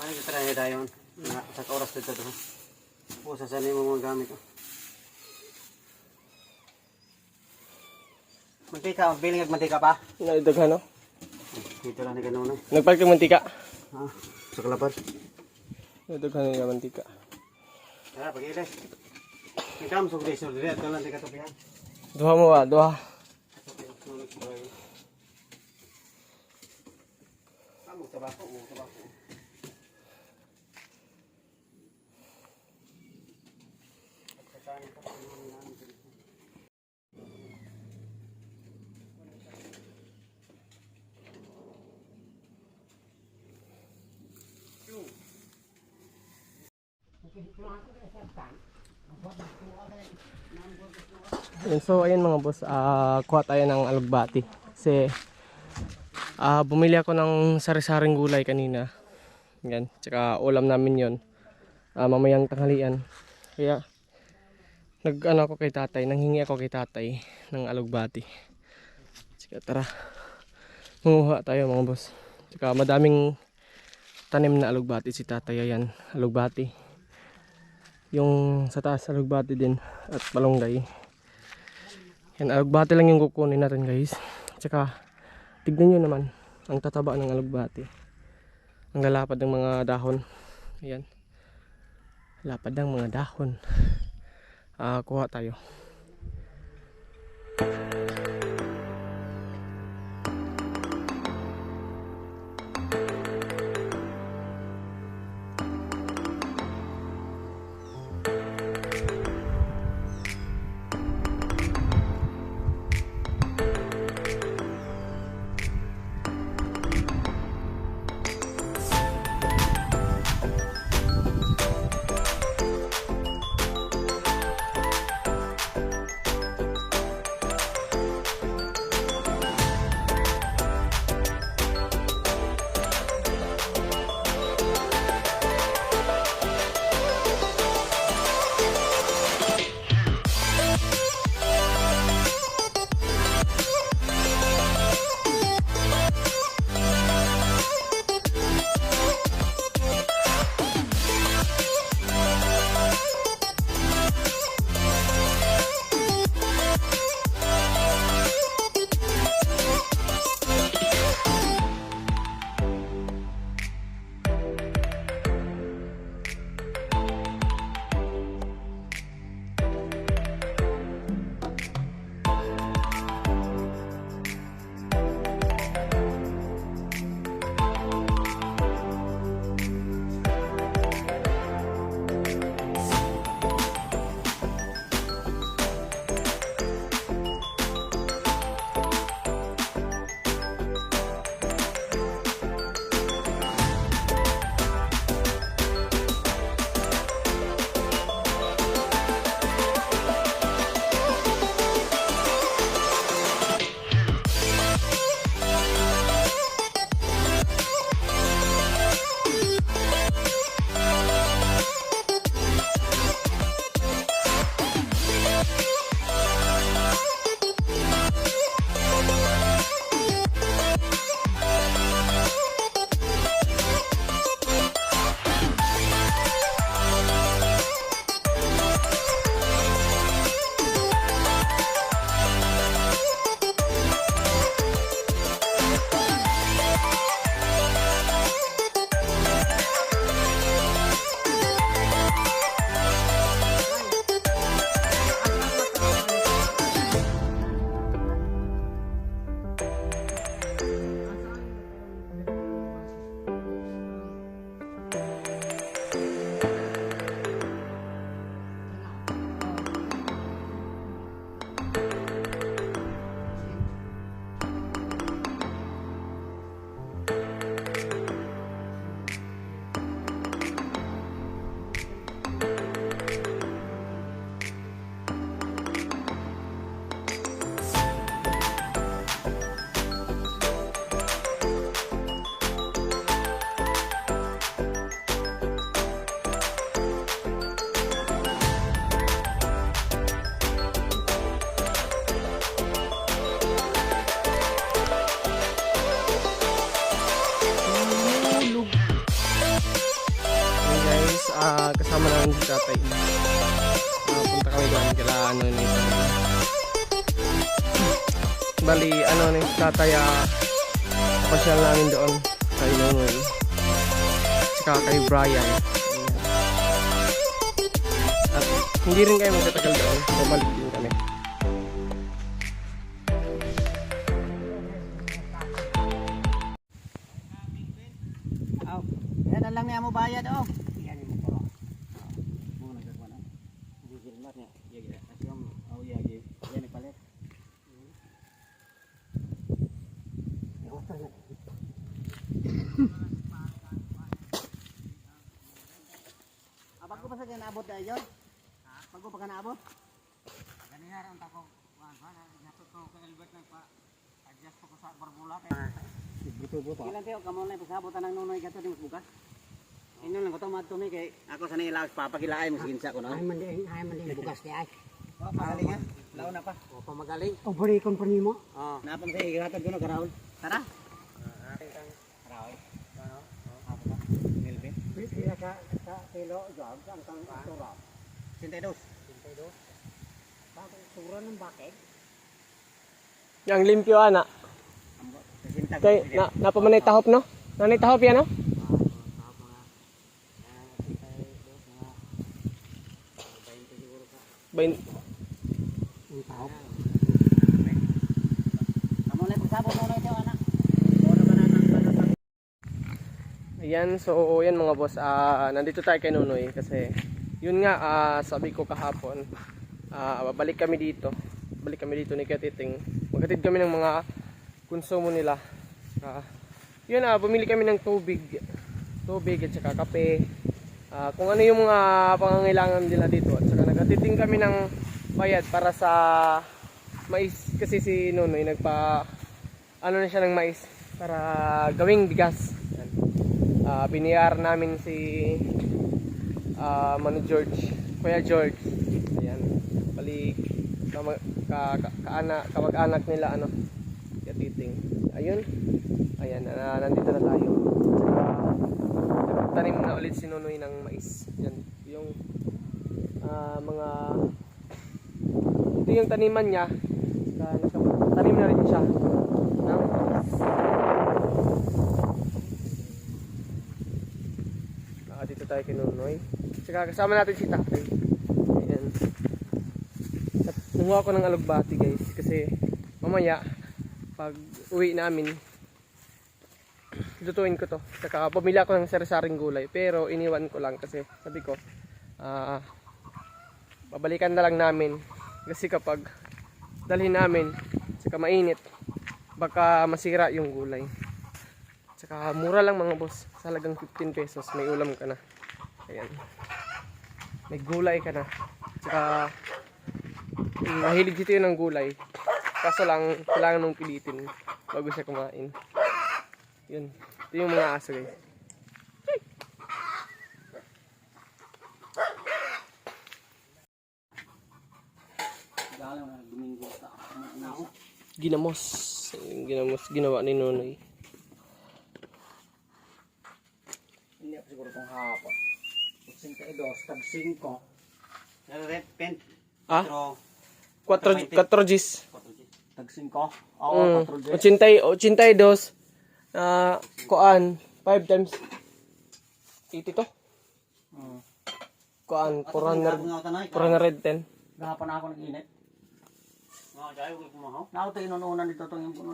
Mari kita na dayon. Na sa oras dito to. Pusa sa nimo mga gamit. oh. Mantika, biling ag mantika pa. Naidaghan no? Dito lang ni ganun. eh. Nagpalit kang mantika. Ha? Sa kalapad. Naidaghan nila mantika. Tara, pag-ile. Ikam sa gudi sur dire, dalan di katupihan. Duha mo ba? Duha. Kamu tabako, oh, tabako. Yun, so ayun mga boss, ah kuha tayo ng alugbati. Kasi ah bumili ako ng sari-saring gulay kanina. Yan, tsaka ulam namin yon Ah, mamayang tanghalian. Kaya nag ano ako kay tatay, nanghingi ako kay tatay ng alugbati. Tsaka tara, manguha tayo mga boss. Tsaka madaming tanim na alugbati si tatay ayan, alugbati. Yung sa taas alugbati din at malunggay. Yan, alugbati lang yung kukunin natin guys. Tsaka, tignan nyo naman ang tataba ng alugbati. Ang lalapad ng mga dahon. Ayan. Lapad ng mga dahon. Ah, kuha tayo. Si tatay. Ah, punta kami doon kila ano ni Bali, ano ni tatay, ah, pasyal namin doon kay Nonoy. Tsaka kay Brian. At hindi rin kayo magtatagal doon. Bumalik din kami. Yan ang lang niya mo bayad oh. Yan mo ko. Mo nagkakuha na. Gigil mat niya. Yagi. Asyam oh yagi. Yan ipalit. Abang ko pa sa naabot na yun? Bago pa ka naabot? Ganyan rin tako. Nato ko kay Albert nagpa-adjust ko sa barbula. Ilan tayo, kamo na pasabotan ng nunoy gato di mas bukas. Inyo lang ko to madto kay ako sa nilawas papakilaay mo sa ko no. Ay man din, ay man din bugas kay ay. Magaling ha. Law na pa. O pa magaling. O bari company mo. Oh, napang sa igatag ko na karaol. Tara. Karaol. Ano? Milbe. Pila ka sa kilo jog ang kang tura. 62. Bakit tura ng bakit? Yang limpyo ana. Kay na napamanay tahop no? Nanay tahop yan no? Bain Ang tao. Kamo na pasabot mo na ito. Ono ka na nang Ayan, so yan mga boss, ah nandito tayo kay Nunoy kasi yun nga, ah, sabi ko kahapon, ah babalik kami dito. Balik kami dito ni Katiting. Maghatid kami ng mga konsumo nila. Ah, yun ah, bumili kami ng tubig. Tubig at saka kape. Ah, kung ano yung mga pangangailangan nila dito. At saka naghatid din kami ng bayad para sa mais kasi si Nunoy nagpa ano na siya ng mais para gawing bigas. Ah, biniyar namin si ah, Mano George, Kuya George. Ayan. Bali kama, ka, ka, kaana, kamag-anak nila ano, kaya titing. Ayun. Ayan, na, nandito na tayo. Tsaka tanim na ulit si Nonoy ng mais. Yan, yung ah, mga ito yung taniman niya. Tanim na rin siya. ng mais. Ah, dito tayo kay Nonoy. Tsaka kasama natin si Tatay. Ayan. At ko ng alugbati guys. Kasi mamaya, pag uwi namin, lutuin ko to. Tsaka pumili ako ng sari-saring gulay. Pero iniwan ko lang kasi sabi ko, ah, babalikan na lang namin. Kasi kapag dalhin namin, tsaka mainit, baka masira yung gulay. Tsaka mura lang mga boss. Sa halagang 15 pesos, may ulam ka na. Ayan. May gulay ka na. Tsaka mm, mahilig dito yun ng gulay. Kaso lang, kailangan mong pilitin bago siya kumain. Yun. Ito yung mga aso guys. Ginamos. Ginamos ginawa ni Nonoy. Hindi ako siguro kung hapon. 82, tag 5. Ano red pen? Ah? Pero 4 4 Gs. Tag 5. Oo, Mm, 4 80, 82. Ah, kuan 5 times 80 to. Mm. Kuan 400 nga tanay. 410. Gahapon ako nag-init. Nga dai ko kumahaw. Nakauto inununan dito itong yung puno